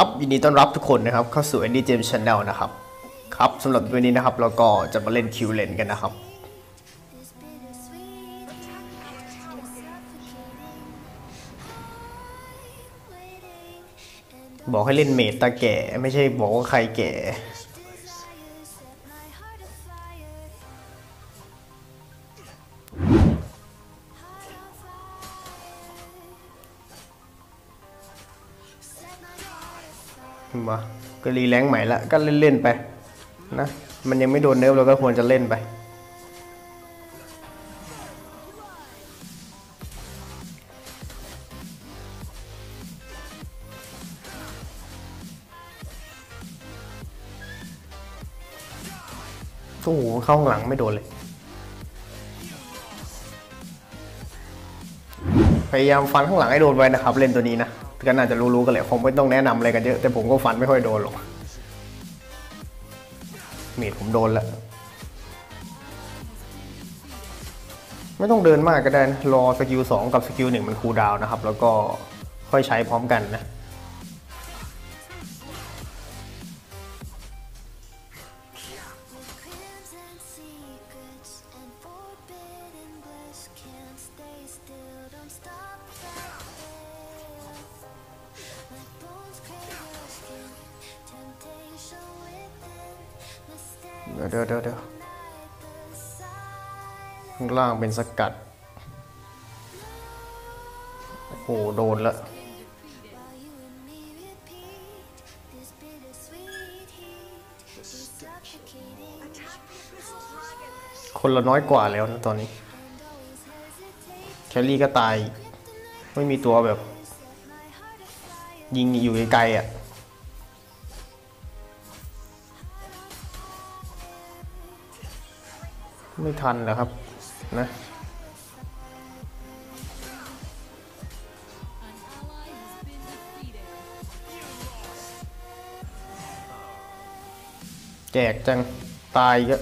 ครับยินดีต้อนรับทุกคนนะครับเข้าสู่ Andy James Channel นะครับครับสำหรับวันนี้นะครับเราก็จะมาเล่นคิวเลนกันนะครับ บอกให้เล่นเมดตาแก่ ไม่ใช่บอกว่าใครแก่ มาก็รีแรงใหม่ละก็เล่นๆไปนะมันยังไม่โดนเนิร์ฟเราก็ควรจะเล่นไป โอ้โหเข้าข้างหลังไม่โดนเลย พยายามฟันข้างหลังให้โดนไว้นะครับ เล่นตัวนี้นะ ก็น่าจะรู้ๆกันแหละคงไม่ต้องแนะนำอะไรกันเยอะ แต่ผมก็ฟันไม่ค่อยโดนหรอกมีดผมโดนแล้ว ไม่ต้องเดินมากก็ได้นะรอสกิล2กับสกิล1มันคูลดาวน์นะครับ แล้วก็ค่อยใช้พร้อมกันนะ เดี๋ยวเดี๋ยวเดี๋ยวข้างล่างเป็นสกัด โอ้โห โดนละคนละน้อยกว่าแล้วนะตอนนี้ แคลรี่ก็ตาย ไม่มีตัวแบบ ยิงอยู่ไกลๆอะ ไม่ทันแล้วครับนะแจกจัง ตายก็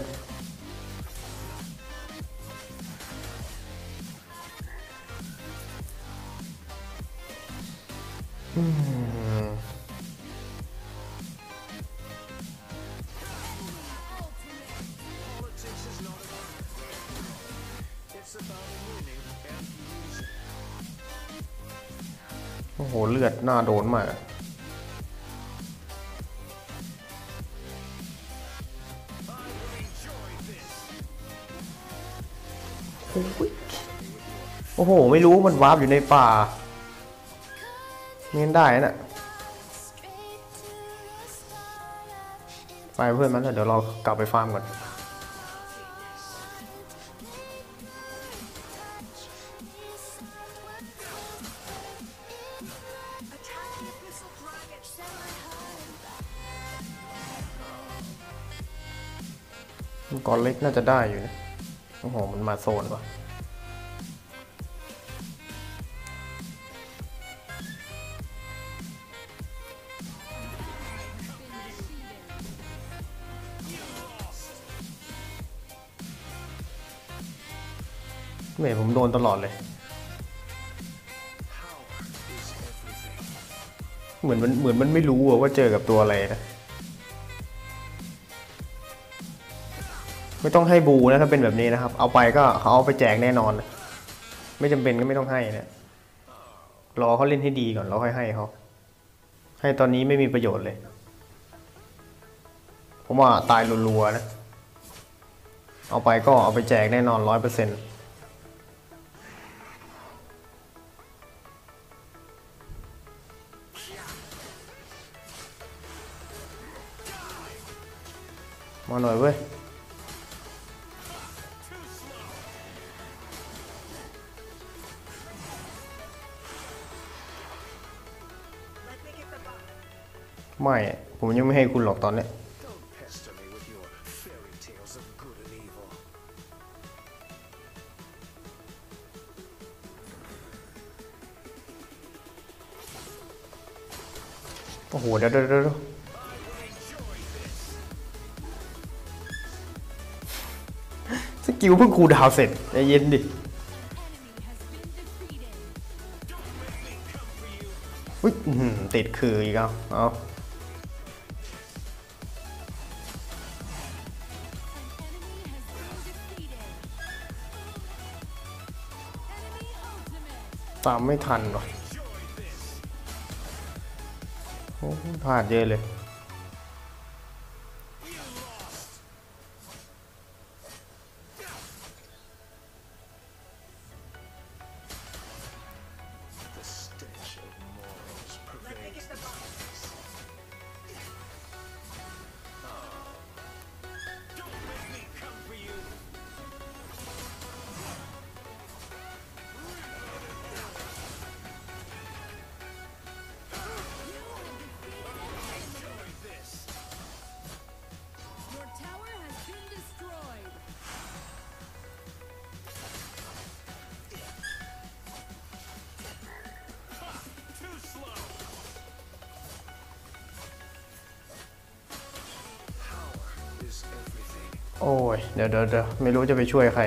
อ้โห เลือดหน้าโดนมากโอ้โห ไม่รู้มันวาร์ปอยู่ในป่าเงี้ยได้น่ะไปเพื่อนมันเถอะเดี๋ยวเรากลับไปฟาร์มก่อน มังกรเล็กน่าจะได้อยู่นะโอ้โห มันมาโซนว่ะเมยผมโดนตลอดเลย เหมือนมันเหมือนมันไม่รู้ว่าเจอกับตัวอะไรนะ ไม่ต้องให้บูนะถ้าเป็นแบบนี้นะครับ เอาไปก็เขาเอาไปแจกแน่นอน ไม่จำเป็นก็ไม่ต้องให้นะรอเขาเล่นให้ดีก่อนแล้วค่อยให้เขาให้ตอนนี้ไม่มีประโยชน์เลยผมว่าตายรัวๆนะ เอาไปก็เอาไปแจกแน่นอนร้อยเปอร์เซ็นต์มาหน่อยเว้ย ไม่ ผมยังไม่ให้คุณหรอกตอนนี้โอ้โห เดี๋ยวเดี๋ยวสกิลเพิ่งคูดาวเสร็จใจเย็นดิอุ้ยติดคืออีกเอาเอา ตามไม่ทันวะโอ้พลาดเยอะเลย โอ้ยเดี๋ยวเดี๋ยวเดี๋ยวไม่รู้จะไปช่วยใคร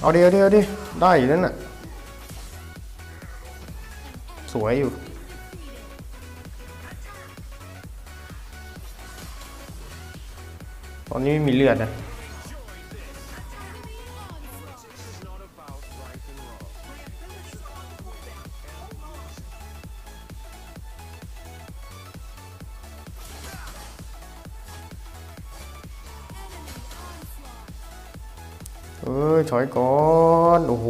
เอาเดียวเดียวดิได้อยู่นั่นน่ะ สวยอยู่ตอนนี้ไม่มีเลือดนะ อยก่อน โอ้โห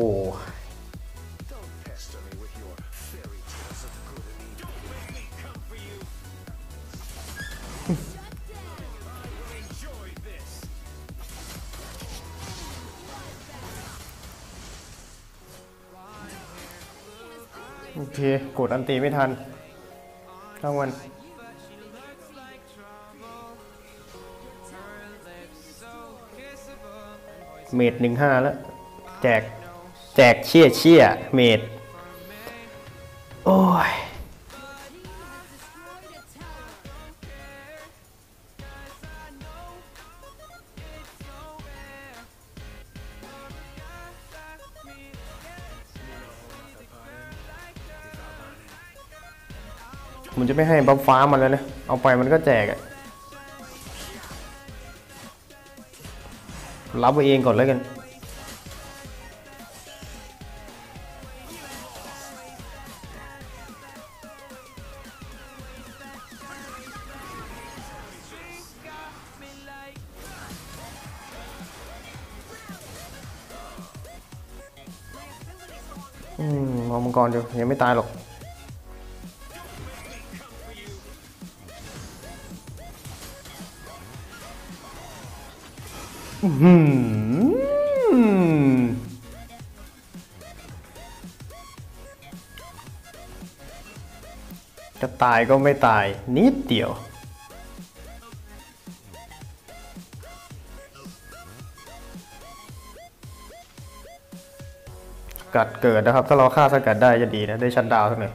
โอเค กดอันตีไม่ทันทั้งวัน เมดหนึ่งห้าแล้ว แจก แจกเชี่ยเชี่ยเมดโอ้ยมันจะไม่ให้บัฟฟ้ามันแล้วนะ เอาไปมันก็แจกอะ รับไว้เองก่อนแล้วกัน อืมมองมังกรเดียวยังไม่ตายหรอก จะตายก็ไม่ตายนิดเดียว กัดเกิดนะครับ ถ้าเราฆ่าสกัดได้จะดีนะ ได้ชัดดาวสักหน่อย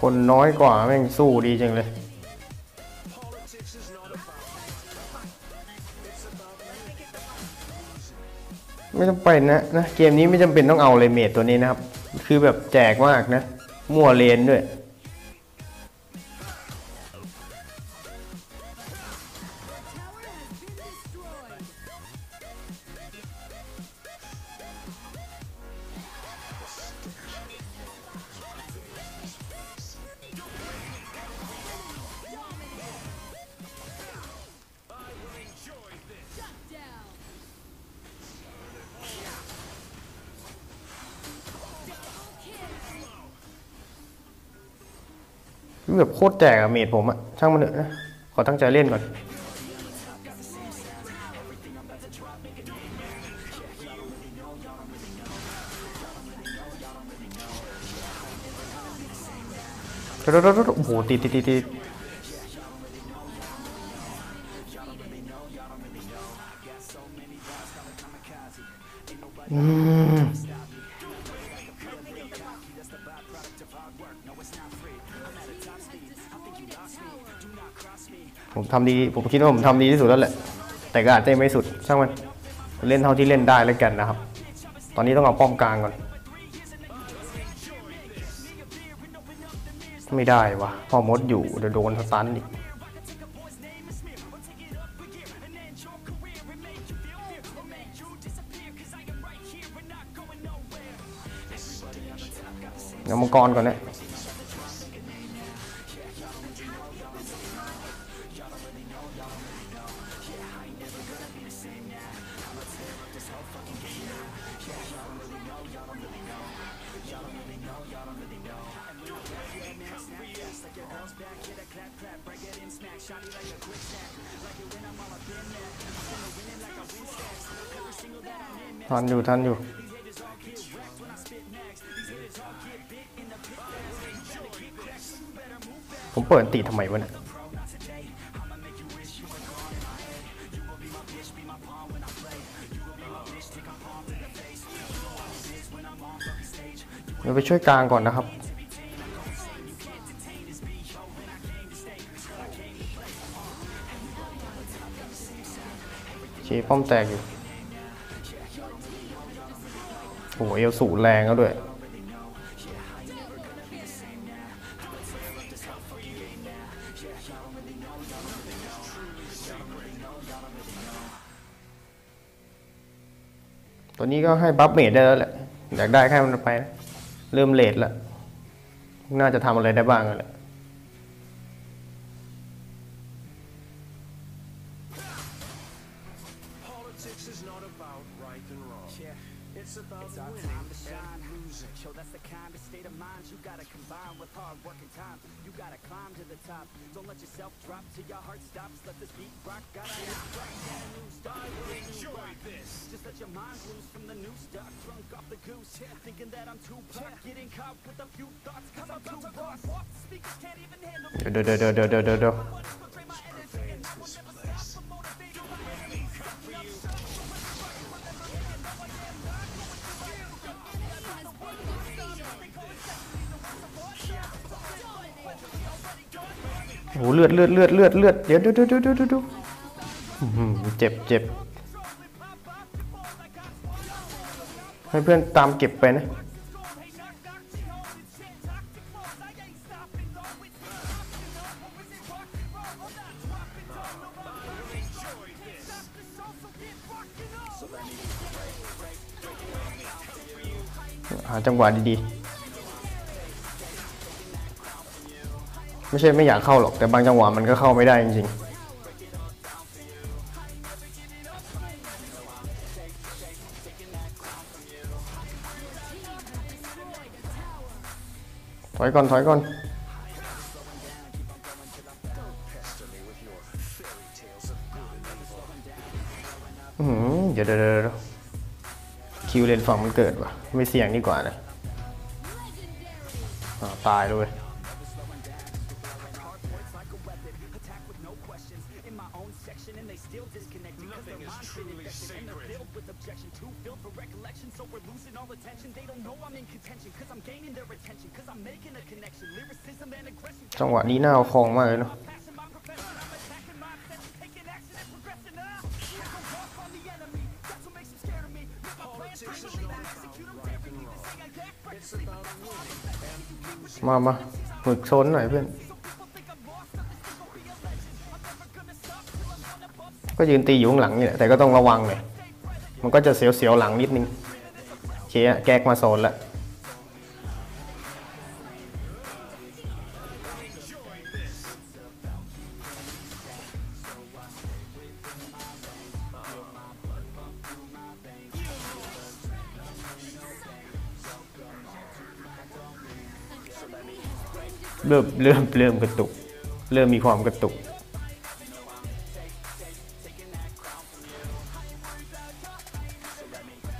คนน้อยกว่าแม่งสู้ดีจังเลย ไม่จำเป็นนะนะ เกมนี้ไม่จำเป็นต้องเอาเลเมดตัวนี้นะครับ คือแบบแจกมากนะ มั่วเลนด้วย แบบโคตรแจกอะเมดผมอะช่างมันเถอะนะ ขอตั้งใจเล่นก่อน โอ้โหติดติดติดติดอืม ผมทำดีผมคิดว่าผมทำดีที่สุดแล้วแหละ แต่ก็อาจจะไม่สุดช่างมันเล่นเท่าที่เล่นได้แล้วกันนะครับ ตอนนี้ต้องเอาป้อมกลางก่อน ไม่ได้วะพอมดอยู่เดี๋ยวโดนสตันอีกเอามังกรก่อนเนี่ย ทันอยู่ทันอยู่ผมเปิดติทำไมวะเนี่ยเดี๋ยวไปช่วยกลางก่อนนะครับเชป้อมแตกอยู่ โอ้โหเอลสูงแรงแล้วด้วย ตัวนี้ก็ให้บัฟเมดได้แล้วแหละ อยากได้แค่มันไปนะเริ่มเลทแล้ว น่าจะทำอะไรได้บ้างแล้ว Yourself drop till your heart stops. Let this beat rock. Gotta yeah. rock. Get a new. Enjoy new this. Just let your mind loose from the new stuff. Drunk off the goose. Yeah. Thinking that I'm too. Yeah. Getting caught with a few thoughts. Cause I'm, too Speakers can't even handle. Do, do, do, do, do, do, do. โอ้โหเลือดเลือดเลือดเลือดเลือดเดี๋ยวดี๋ยวเดี๋ยวเดี๋ยวเดี๋ยวเดี๋ยวอื้อหือเจ็บเจ็บให้เพื่อนตามเก็บไปนะหาจังหวะดีๆ ไม่ใช่ไม่อยากเข้าหรอกแต่บางจังหวะมันก็เข้าไม่ได้จริงๆถอยก่อนถอยก่อนอือหือเดี๋ยวเดี๋ยวเดี๋ยวเดี๋ยวคิวเลนฝั่งมันเกิดวะไม่เสี่ยงดีกว่านะอ่าตายเลย จังหวะนี้น่าเอาคลองมากเลยเนาะมามาหมึกชนหน่อยเพื่อน ก็ยืนตีอยู่ข้างหลังนี่แหละแต่ก็ต้องระวังหน่อยมันก็จะเสียวๆหลังนิดนึงเคแกกมาโซนละ เริ่มเริ่มเริ่มกระตุก เริ่มมีความกระตุก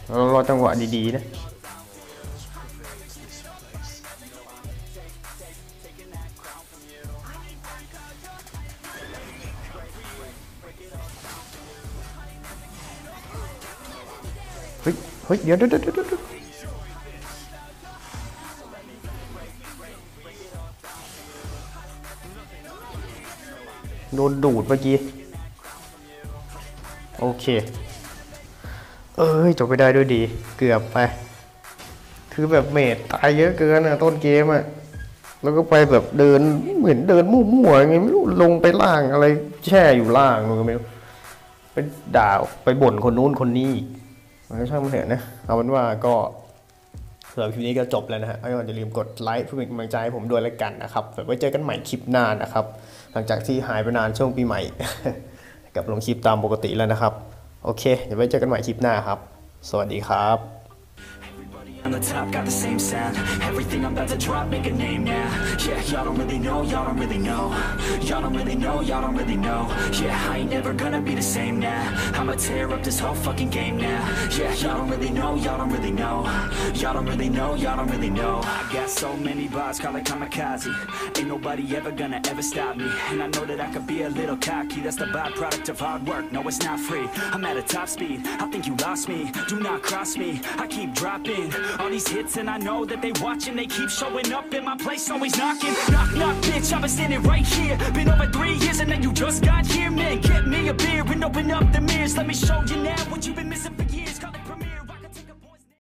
เรารอจังหวะดีๆนะเฮ้ยเฮ้ยเดี๋ยวเดี๋ยวเดี๋ยว โดนดูดเมื่อกี้ โอเค เอ้ยจบไปได้ด้วยดี เกือบไป คือแบบเมดตายเยอะเกินอะต้นเกมอะแล้วก็ไปแบบเดินเหมือนเดินมั่วๆไงไม่รู้ลงไปล่างอะไร แช่อยู่ล่างมันก็ไม่รู้ไปด่าไปบ่นคนนู้นคนนี้มันก็ช่างมันเถอะนะ เอาเป็นว่าก็สำหรับคลิปนี้ก็จบแล้วนะฮะก็อย่าลืมกดไลค์เพื่อเป็นกำลังใจให้ผมด้วยแล้วกันนะครับไว้เจอกันใหม่คลิปหน้านะครับ หลังจากที่หายไปนานช่วงปีใหม่ กับลงคลิปตามปกติแล้วนะครับ โอเค เดี๋ยวไว้เจอกันใหม่คลิปหน้าครับ สวัสดีครับ On the top, got the same sound. Everything I'm about to drop, make a name now. Yeah, y'all don't really know, y'all don't really know. Y'all don't really know, y'all don't really know. Yeah, I ain't never gonna be the same now. I'ma tear up this whole fucking game now. Yeah, y'all don't really know, y'all don't really know. Y'all don't really know, y'all don't really know. I got so many bars, call it kamikaze. Ain't nobody ever gonna ever stop me. And I know that I could be a little cocky. That's the byproduct of hard work, no it's not free. I'm at a top speed, I think you lost me. Do not cross me, I keep dropping All these hits and I know that they watching. They keep showing up in my place, always knocking. Knock, knock, bitch, I've been standing right here. Been over three years and then you just got here Man, get me a beer and open up the mirrors. Let me show you now what you've been missing